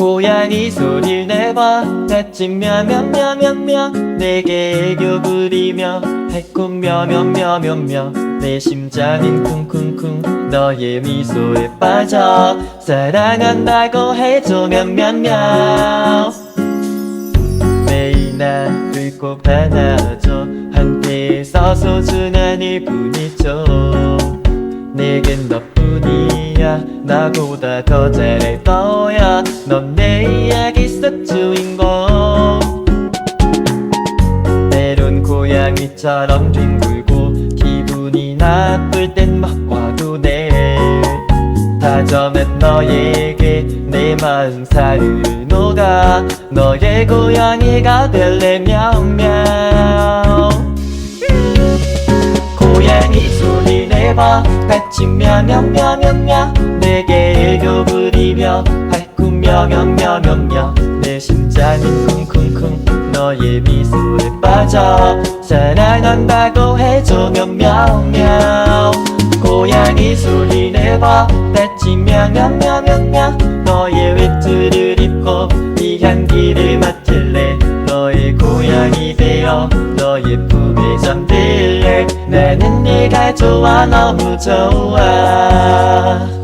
고양이 소리를 내봐. 새침 며며며며며 내게 애교 부리며 해꿈 며며며며며 내 심장은 쿵쿵쿵. 너의 미소에 빠져 사랑한다고 해줘 며며며 매일 나를 꼭 안아줘. 함께 있어 소중한 일뿐이죠. 나보다 더 잘할 거야. 넌 내 이야기 속 주인공. 때론 고양이처럼 뒹굴고 기분이 나쁠 땐 막 와도네 다정한 너에게 내 마음 사르르 녹아. 너의 고양이가 될래 냐옹냐옹 고양이 소리 내봐. 다치면 냐냐냐냐 명명 팔구 명명 명명명 내 심장이 쿵쿵쿵 너의 미소에 빠져. 사랑한다고 해줘 명명명. 고양이 소리 내봐. 뱉지 명명명명명. 너의 외투를 입고 이 향기를 맡을래. 너의 고양이 되어 너의 품에 잠들래. 나는 네가 좋아 너무 좋아.